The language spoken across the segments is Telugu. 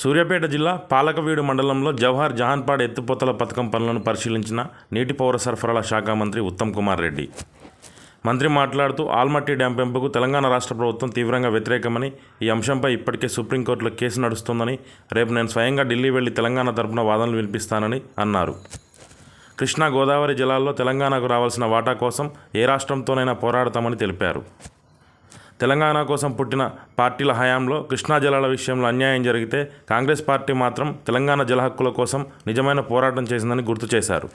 సూర్యాపేట జిల్లా పాలకవీడు మండలంలో జవహర్ జహాన్పాడ్ ఎత్తిపోతల పథకం పనులను పరిశీలించిన నీటి పౌర సరఫరాల శాఖ మంత్రి ఉత్తమ్ కుమార్ రెడ్డి. మంత్రి మాట్లాడుతూ ఆల్మట్టి డ్యాం పెంపుకు తెలంగాణ రాష్ట్ర ప్రభుత్వం తీవ్రంగా వ్యతిరేకమని ఈ అంశంపై ఇప్పటికే సుప్రీంకోర్టులో కేసు నడుస్తోందని రేపు నేను స్వయంగా ఢిల్లీ వెళ్ళి తెలంగాణ తరపున వాదనలు వినిపిస్తానని అన్నారు. కృష్ణా గోదావరి జిల్లాల్లో తెలంగాణకు రావాల్సిన వాటా కోసం ఏ రాష్ట్రంతోనైనా పోరాడతామని తెలిపారు. తెలంగాణ కోసం పుట్టిన పార్టీల హయాంలో కృష్ణా జలాల విషయంలో అన్యాయం జరిగితే కాంగ్రెస్ పార్టీ మాత్రం తెలంగాణ జల హక్కుల కోసం నిజమైన పోరాటం చేసిందని గుర్తు చేశారు.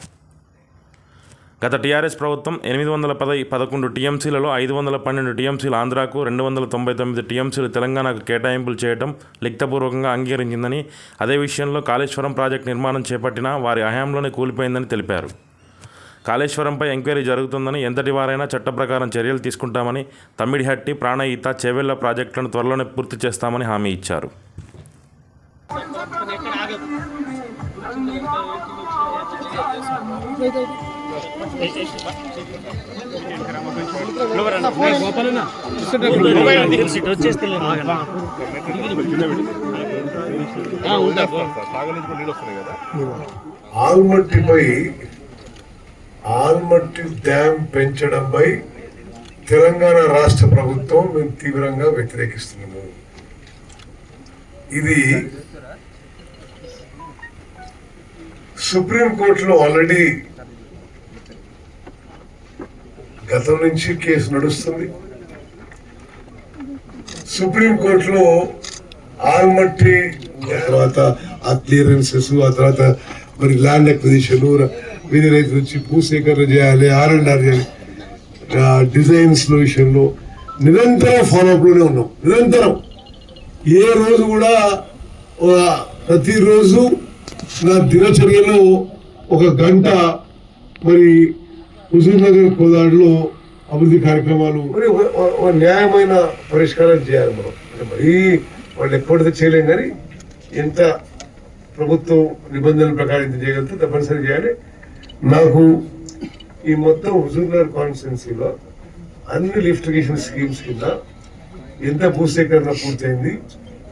గత టీఆర్ఎస్ ప్రభుత్వం ఎనిమిది వందల పద పదకొండు టీఎంసీలలో ఐదు వందల పన్నెండు టీఎంసీలు ఆంధ్రాకు రెండు వందల తొంభై తొమ్మిది టీఎంసీలు తెలంగాణకు కేటాయింపులు చేయడం లిఖితపూర్వకంగా అంగీకరించిందని అదే విషయంలో కాళేశ్వరం ప్రాజెక్టు నిర్మాణం చేపట్టినా వారి హయాంలోనే కూలిపోయిందని తెలిపారు. కాళేశ్వరంపై ఎంక్వైరీ జరుగుతుందని ఎంతటి వారైనా చట్ట ప్రకారం చర్యలు తీసుకుంటామని తమ్మిడిహట్టి ప్రాణహిత చెవెళ్ళ ప్రాజెక్టులను త్వరలోనే పూర్తి చేస్తామని హామీ ఇచ్చారు. ఆల్మట్టిపై ఆల్మట్టి డ్యాం పెంచడంపై తెలంగాణ రాష్ట్ర ప్రభుత్వం మేము తీవ్రంగా వ్యతిరేకిస్తున్నాము. ఇది సుప్రీంకోర్టులో ఆల్రెడీ గతం నుంచి కేసు నడుస్తుంది. సుప్రీంకోర్టులో ఆల్మట్టి తర్వాత ఆ క్లియరెన్సెస్ ఆ తర్వాత మరి ల్యాండ్ అక్విజిషన్ వేరే రైతు నుంచి భూసేకరణ చేయాలి ఆర్ అండ్ ఆర్ చేయాలి. డిజైన్స్లో విషయంలో నిరంతరం ఫాలోఅప్లోనే ఉన్నాం. నిరంతరం. ఏ రోజు కూడా ప్రతిరోజు నా దినచర్యలో ఒక గంట మరి హుజూర్నగర్ కోదాడులో అభివృద్ధి కార్యక్రమాలు మరి న్యాయమైన పరిష్కారం చేయాలి మనం. అంటే మరీ వాళ్ళు ఎప్పటికీ చేయలేం కానీ ఎంత ప్రభుత్వం నిబంధనల ప్రకారం ఎంత చేయగలిగితే తప్పనిసరి చేయాలి. నాకు ఈ మొత్తం హుజూర్ నగర్ కాన్స్టిట్యున్సీలో అన్ని లిఫ్టిగేషన్ స్కీమ్స్ కింద ఎంత భూసేకరణ పూర్తయింది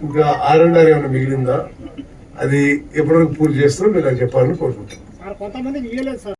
ఇంకా ఆర్ అండ్ ఆర్ ఏమైనా మిగిలిందా అది ఎప్పటివరకు పూర్తి చేస్తారో మీరు నాకు చెప్పాలని కోరుకుంటున్నాను.